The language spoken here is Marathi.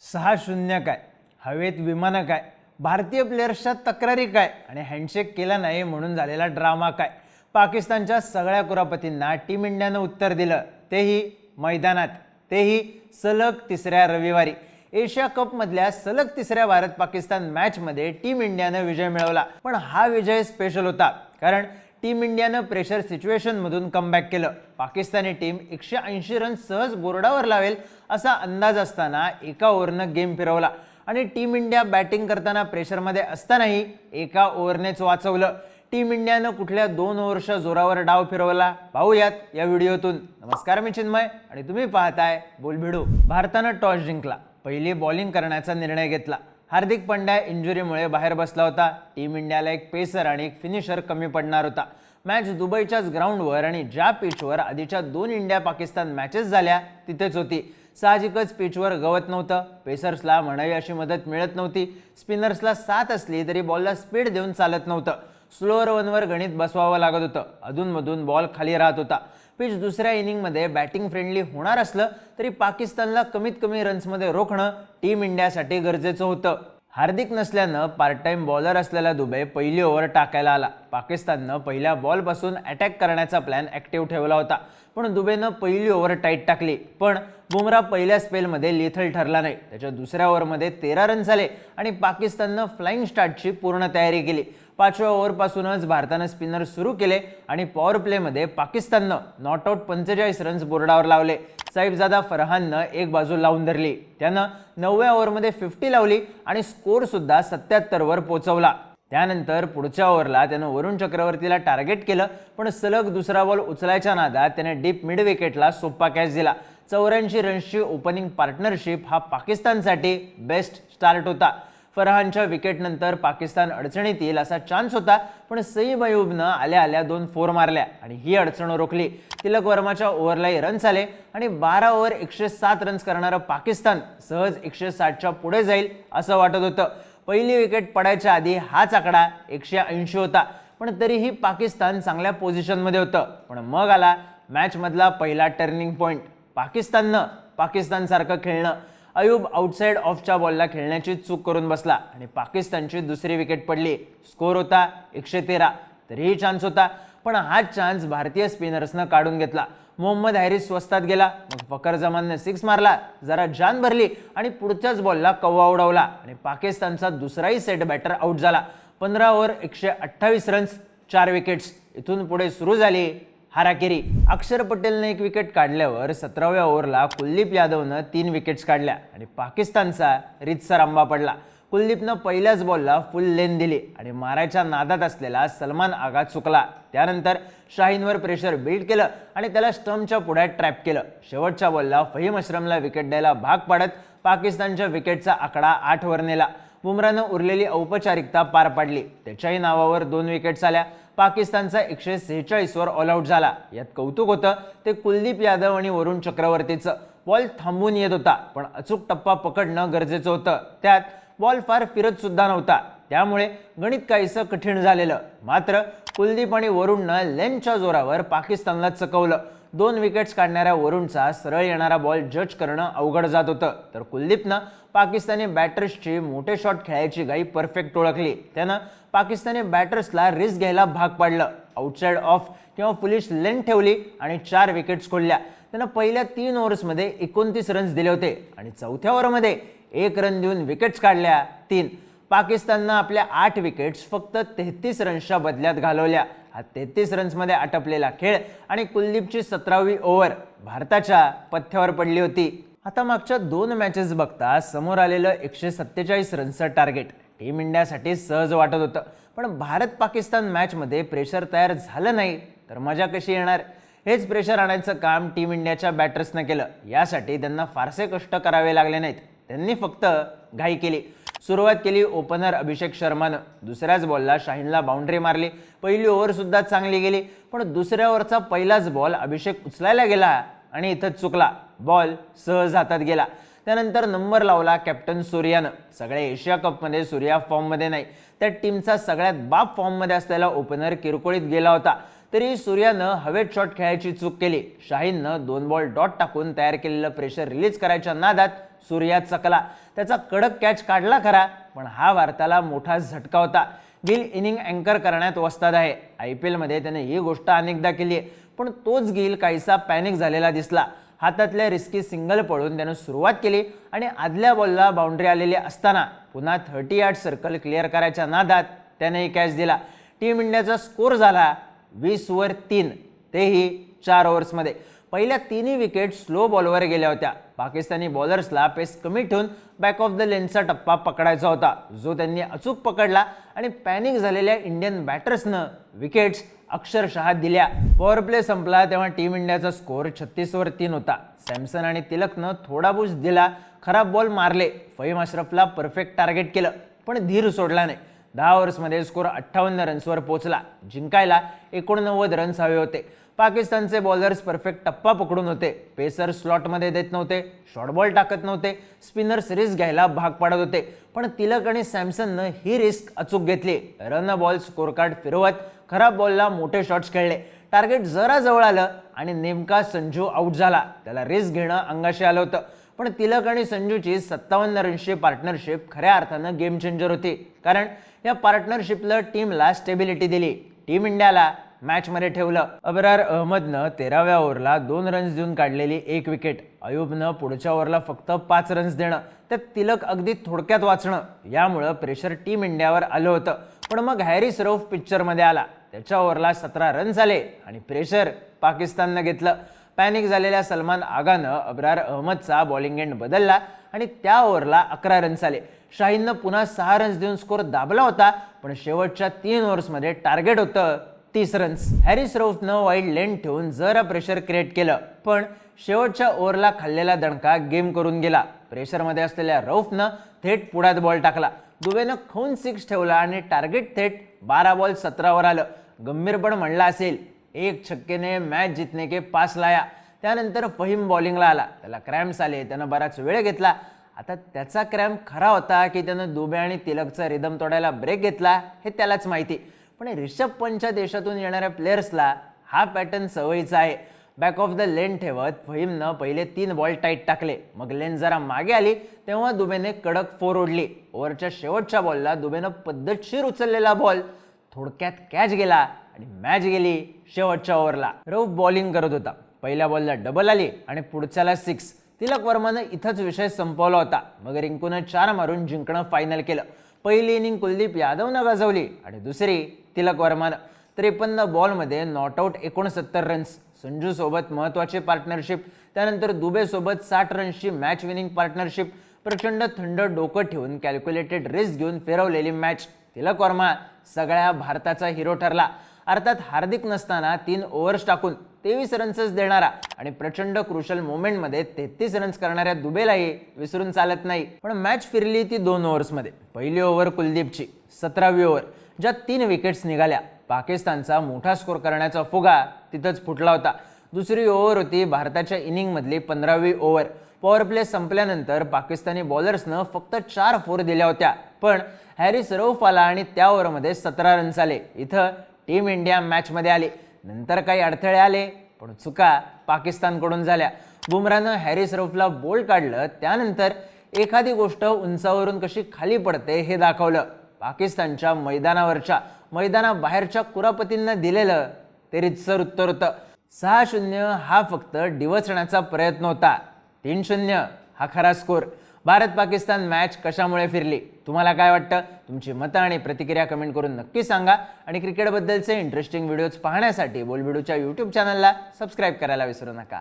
सहा शून्य काय? हवेत विमानं काय? भारतीय प्लेयर्सच्या तक्रारी काय? आणि हँडशेक केला नाही म्हणून झालेला ड्रामा काय? पाकिस्तानच्या सगळ्या कुरापतींना टीम इंडियानं उत्तर दिलं. तेही मैदानात. तेही सलग तिसऱ्या रविवारी. एशिया कपमधल्या सलग तिसऱ्या भारत पाकिस्तान मॅचमध्ये टीम इंडियानं विजय मिळवला. पण हा विजय स्पेशल होता. कारण टीम इंडियानं प्रेशर सिच्युएशनमधून कमबॅक केलं. पाकिस्तानी टीम एकशे ऐंशी रन सहज बोर्डावर लावेल असा अंदाज असताना एका ओव्हरनं गेम फिरवला. आणि टीम इंडिया बॅटिंग करताना प्रेशरमध्ये असतानाही एका ओव्हरनेच वाचवलं. टीम इंडियानं कुठल्या दोन ओव्हरच्या जोरावर डाव फिरवला? पाहूयात या व्हिडिओतून. नमस्कार मी चिन्मय. आणि तुम्ही पाहताय बोलभिडू भारतानं टॉस जिंकला. पहिली बॉलिंग करण्याचा निर्णय घेतला. हार्दिक पंड्या इंजुरीमुळे बाहेर बसला होता. टीम इंडियाला एक पेसर आणि एक फिनिशर कमी पडणार होता. मॅच दुबईच्याच ग्राउंडवर आणि ज्या पिचवर आधीच्या दोन इंडिया पाकिस्तान मॅचेस झाल्या तिथेच होती. साहजिकच पिचवर गवत नव्हतं. पेसर्सला म्हणावी अशी मदत मिळत नव्हती. स्पिनर्सला साथ असली तरी बॉलला स्पीड देऊन चालत नव्हतं. स्लोअर वनवर गणित बसवावं लागत होतं. अधूनमधून बॉल खाली राहत होता. पिच दुसऱ्या इनिंगमध्ये बॅटिंग फ्रेंडली होणार असलं तरी पाकिस्तानला कमीत कमी रन्समध्ये रोखणं टीम इंडियासाठी गरजेचं होतं. हार्दिक नसल्यानं पार्ट टाइम बॉलर असलेला दुबई पहिली ओव्हर टाकायला आला. पाकिस्ताननं पहिल्या बॉलपासून अटॅक करण्याचा प्लॅन ॲक्टिव्ह ठेवला होता. पण दुबईनं पहिली ओव्हर टाईट टाकली. पण बुमरा पहिल्या स्पेलमध्ये लिथल ठरला नाही. त्याच्या दुसऱ्या ओव्हरमध्ये तेरा रन झाले आणि पाकिस्ताननं फ्लाईंग स्टार्टची पूर्ण तयारी केली. पाचव्या ओव्हरपासूनच भारतानं स्पिनर सुरू केले आणि पॉवर प्लेमध्ये पाकिस्ताननं नॉट आऊट पंचेचाळीस रन्स बोर्डावर लावले. साहिबजादा फरहाननं एक बाजू लावून धरली. त्यानं नवव्या ओव्हरमध्ये फिफ्टी लावली आणि स्कोरसुद्धा सत्याहत्तरवर पोचवला त्यानंतर पुढच्या ओव्हरला त्यानं वरुण चक्रवर्तीला टार्गेट केलं पण सलग दुसरा बॉल उचलायच्या नादात त्याने डीप मिड विकेटला सोप्पा कॅच दिला. चौऱ्याऐंशी रन्सची ओपनिंग पार्टनरशिप हा पाकिस्तानसाठी बेस्ट स्टार्ट होता. फरहानच्या विकेटनंतर पाकिस्तान अडचणीत येईल असा चान्स होता पण सईम अयूबनं आल्या आल्या दोन फोर मारल्या आणि ही अडचण रोखली. तिलक वर्माच्या ओव्हरलाही रन्स आले आणि बारा ओव्हर एकशे सात रन्स करणारं पाकिस्तान सहज एकशे साठच्या पुढे जाईल असं वाटत होतं. पहिली विकेट पडायच्या आधी हाच आकडा एकशे ऐंशी होता पण तरीही पाकिस्तान चांगल्या पोझिशनमध्ये होतं. पण मग आला मॅचमधला पहिला टर्निंग पॉईंट पाकिस्ताननं पाकिस्तानसारखं खेळणं. अयूब आउटसाईड ऑफच्या बॉलला खेळण्याची चूक करून बसला आणि पाकिस्तानची दुसरी विकेट पडली. स्कोर होता एकशे तेरा. तरीही चान्स होता पण हा चान्स भारतीय स्पिनर्सनं काढून घेतला. मोहम्मद हॅरिस स्वस्तात गेला मग फकर जमानने सिक्स मारला जरा जान भरली आणि पुढच्याच बॉलला कव्वा उडवला आणि पाकिस्तानचा दुसराही सेट बॅटर आउट झाला. पंधरा ओव्हर एकशे अठ्ठावीस रन्स चार विकेट्स इथून पुढे सुरू झाली. हाराकेरी. अक्षर पटेलने एक विकेट काढल्यावर सतराव्या ओव्हरला कुलदीप यादवनं तीन विकेट्स काढल्या आणि पाकिस्तानचा रितसर आंबा पडला. कुलदीपनं पहिल्याच बॉलला फुल लेन दिली आणि मारायच्या नादात असलेला सलमान आगा चुकला. त्यानंतर शाहीनवर प्रेशर बिल्ड केलं आणि त्याला स्टम्पच्या पुढ्यात ट्रॅप केलं. शेवटच्या बॉलला फहीम अश्रमला विकेट द्यायला भाग पाडत पाकिस्तानच्या विकेटचा आकडा आठवर नेला. बुमरानं उरलेली औपचारिकता पार पाडली. त्याच्याही नावावर दोन विकेट्स आल्या. पाकिस्तानचा एकशे सेहेचाळीसवर ऑल आऊट झाला. यात कौतुक होतं ते कुलदीप यादव आणि वरुण चक्रवर्तीचं. बॉल थांबून येत होता पण अचूक टप्पा पकडणं गरजेचं होतं. त्यात बॉल फार फिरत सुद्धा नव्हता. त्यामुळे गणित काहीसं कठीण झालेलं. मात्र कुलदीप आणि वरुणनं लेनच्या जोरावर पाकिस्तानला चकवलं. दोन विकेट्स काढणाऱ्या वरुणचा सरळ येणारा बॉल जज करणं अवघड जात होतं. तर कुलदीपनं पाकिस्तानी बॅटर्सची मोठे शॉट खेळायची गाई परफेक्ट ओळखली. त्यानं पाकिस्तानी बॅटर्सला रिस्क घ्यायला भाग पाडलं. आउटसाईड ऑफ किंवा पुलिस लेन ठेवली आणि चार विकेट्स खोडल्या. त्यानं पहिल्या तीन ओव्हर्समध्ये एकोणतीस रन्स दिले होते आणि चौथ्या ओव्हरमध्ये एक रन देऊन विकेट्स काढल्या तीन. पाकिस्ताननं आपल्या आठ विकेट्स फक्त तेहतीस रन्सच्या बदल्यात घालवल्या. हा तेहतीस रन्समध्ये आटपलेला खेळ आणि कुलदीपची सतरावी ओव्हर भारताच्या पथ्यावर पडली होती. आता मागच्या दोन मॅचेस बघता समोर आलेलं एकशे सत्तेचाळीस रन्सचं टार्गेट टीम इंडियासाठी सहज वाटत होतं. पण भारत पाकिस्तान मॅचमध्ये प्रेशर तयार झालं नाही तर मजा कशी येणार? हेच प्रेशर आणायचं काम टीम इंडियाच्या बॅटर्सनं केलं. यासाठी त्यांना फारसे कष्ट करावे लागले नाहीत. त्यांनी फक्त घाई केली. सुरुवात केली ओपनर अभिषेक शर्मानं. दुसऱ्याच बॉलला शाहीनला बाउंड्री मारली. पहिली ओव्हरसुद्धा चांगली गेली पण दुसऱ्या ओव्हरचा पहिलाच बॉल अभिषेक उचलायला गेला आणि इथं चुकला. बॉल सहज हातात गेला. त्यानंतर नंबर लावला कॅप्टन सूर्यानं. सगळ्या एशिया कपमध्ये सूर्या फॉर्ममध्ये नाही. त्या टीमचा सगळ्यात बाप फॉर्ममध्ये असलेला ओपनर किरकोळीत गेला होता. तरी सूर्यानं हवेत शॉट खेळायची चूक केली. शाहीननं दोन बॉल डॉट टाकून तयार केलेलं प्रेशर रिलीज करायच्या नादात सूर्या चकला. त्याचा कडक कॅच काढला खरा पण हा भारताला मोठा झटका होता. गिल इनिंग अँकर करण्यात वस्ताद आहे. आय पी एलमध्ये त्याने ही गोष्ट अनेकदा केली आहे. पण तोच गिल काहीसा पॅनिक झालेला दिसला. हातातल्या रिस्की सिंगल पळून त्यानं सुरुवात केली आणि आदल्या बॉलला बाउंड्री आलेली असताना पुन्हा थर्टी आठ सर्कल क्लिअर करायच्या नादात त्यानेही कॅच दिला. टीम इंडियाचा स्कोर झाला वीसवर तीन. तेही चार ओव्हर्समध्ये पहिल्या तिन्ही विकेट स्लो बॉलवर गेल्या होत्या. पाकिस्तानी बॉलर्सला पेस कमी ठेवून बॅक ऑफ द लेनचा टप्पा पकडायचा होता. जो त्यांनी अचूक पकडला आणि पॅनिक झालेल्या इंडियन बॅटर्सनं विकेट्स अक्षरशः दिल्या. पॉवर प्ले संपला तेव्हा टीम इंडियाचा स्कोअर छत्तीसवर तीन होता. सॅमसन आणि तिलकनं थोडा बुज दिला. खराब बॉल मारले. फहीम अशरफला परफेक्ट टार्गेट केलं. पण धीर सोडला नाही. दहा ओव्हर्समध्ये स्कोअर अठ्ठावन्न रन्सवर पोहोचला. जिंकायला एकोणनव्वद रन्स हवे होते. पाकिस्तानचे बॉलर्स परफेक्ट टप्पा पकडून होते. पेसर स्लॉटमध्ये देत नव्हते. शॉर्टबॉल टाकत नव्हते. स्पिनर्स रिस्क घ्यायला भाग पाडत होते. पण तिलक आणि सॅमसननं ही रिस्क अचूक घेतली. रन बॉल स्कोरकार्ड फिरवत खराब बॉलला मोठे शॉट्स खेळले. टार्गेट जरा जवळ आलं आणि नेमका संजू आऊट झाला. त्याला रिस्क घेणं अंगाशी आलं होतं. पण तिलक आणि संजूची सत्तावन्न रनची पार्टनरशिप खऱ्या अर्थानं गेम चेंजर होती. कारण या पार्टनरशिपला टीमला स्टेबिलिटी दिली. टीम इंडियाला मॅचमध्ये ठेवलं. अबरार अहमदनं तेराव्या ओव्हरला दोन रन्स देऊन काढलेली एक विकेट. अयुबनं पुढच्या ओव्हरला फक्त पाच रन्स देणं. त्यात तिलक अगदी थोडक्यात वाचणं. यामुळं प्रेशर टीम इंडियावर आलं होतं. पण मग हॅरिस रौफ पिक्चरमध्ये आला. त्याच्या ओव्हरला सतरा रन्स आले आणि प्रेशर पाकिस्ताननं घेतलं. पॅनिक झालेल्या सलमान आगानं अब्रार अहमदचा बॉलिंग एंड बदलला आणि त्या ओव्हरला अकरा रन्स आले. शाहीननं पुन्हा सहा रन्स देऊन स्कोर दाबला होता पण शेवटच्या तीन ओव्हर्समध्ये टार्गेट होतं तीस रन्स हॅरिस रौफनं वाईड लेन ठेवून जरा प्रेशर क्रिएट केलं पण शेवटच्या ओव्हरला खाल्लेला दणका गेम करून गेला. प्रेशरमध्ये असलेल्या रौफनं थेट पुढ्यात बॉल टाकला. दुबेनं खून सिक्स ठेवला आणि टार्गेट थेट बारा बॉल सतरावर आलं. गंभीरपण म्हणला असेल एक छक्केने मॅच जितने के पास लाया. त्यानंतर फहीम बॉलिंगला आला. त्याला क्रॅम्प्स आले. त्यानं बराच वेळ घेतला. आता त्याचा क्रॅम्प खरा होता की त्यानं दुबे आणि तिलकचा रिदम तोडायला ब्रेक घेतला हे त्यालाच माहिती. पण रिषभ पंतच्या देशातून येणाऱ्या प्लेयर्सला हा पॅटर्न सवयीचा आहे. बॅक ऑफ द लेन ठेवत फहीमनं पहिले तीन बॉल टाईट टाकले. मग लेन जरा मागे आली तेव्हा दुबेने कडक फोर ओढली. ओव्हरच्या शेवटच्या बॉलला दुबेनं पद्धतशीर उचललेला बॉल थोडक्यात कॅच गेला आणि मॅच गेली शेवटच्या ओव्हरला रऊफ बॉलिंग करत होता. पहिल्या बॉलला डबल आली आणि पुढच्याला सिक्स तिलक वर्मानं इथंच विषय संपवला होता. मग रिंकूनं चार मारून जिंकणं फायनल केलं. पहिली इनिंग कुलदीप यादवनं गाजवली आणि दुसरी तिलक वर्मानं. त्रेपन्न बॉलमध्ये नॉट आऊट एकोणसत्तर रन्स. संजूसोबत महत्त्वाची पार्टनरशिप. त्यानंतर दुबेसोबत साठ रन्सची मॅच विनिंग पार्टनरशिप प्रचंड थंड डोकं ठेवून कॅल्क्युलेटेड रिस्क घेऊन फिरवलेली मॅच तिलक वर्मा सगळ्या भारताचा हिरो ठरला. अर्थात हार्दिक नसताना तीन ओव्हर्स टाकून तेवीस रन्सच देणारा आणि प्रचंड क्रुशल मोमेंटमध्ये तेहतीस रन्स करणाऱ्या दुबेलाही विसरून चालत नाही. पण मॅच फिरली ती दोन ओव्हर्समध्ये पहिली ओव्हर कुलदीपची सतरावी ओव्हर ज्यात तीन विकेट्स निघाल्या. पाकिस्तानचा मोठा स्कोर करण्याचा फुगा तिथंच फुटला होता. दुसरी ओव्हर होती भारताच्या इनिंगमधली पंधरावी ओव्हर पॉवर प्ले संपल्यानंतर पाकिस्तानी बॉलर्सनं फक्त चार फोर दिल्या होत्या. पण हॅरिस रौफ आला आणि त्या ओव्हरमध्ये सतरा रन्स आले. इथं टीम इंडिया मॅचमध्ये आली. नंतर काही अडथळे आले पण चुका पाकिस्तानकडून झाल्या. बुमरानं हॅरिस रूफला बोल्ड काढलं त्यानंतर एखादी गोष्ट उंचावरून कशी खाली पडते हे दाखवलं. पाकिस्तानच्या मैदानावरच्या मैदानाबाहेरच्या कुरापतींना दिलेलं ते रितसर उत्तर होतं. सहा शून्य हा फक्त डिवचण्याचा प्रयत्न होता. तीन शून्य हा खरा स्कोर भारत पाकिस्तान मॅच कशामुळे फिरली? तुम्हाला काय वाटतं? तुमची मतं आणि प्रतिक्रिया कमेंट करून नक्की सांगा. आणि क्रिकेटबद्दलचे इंटरेस्टिंग व्हिडिओज पाहण्यासाठी बोलबिडूच्या यूट्यूब चॅनलला सबस्क्राईब करायला विसरू नका.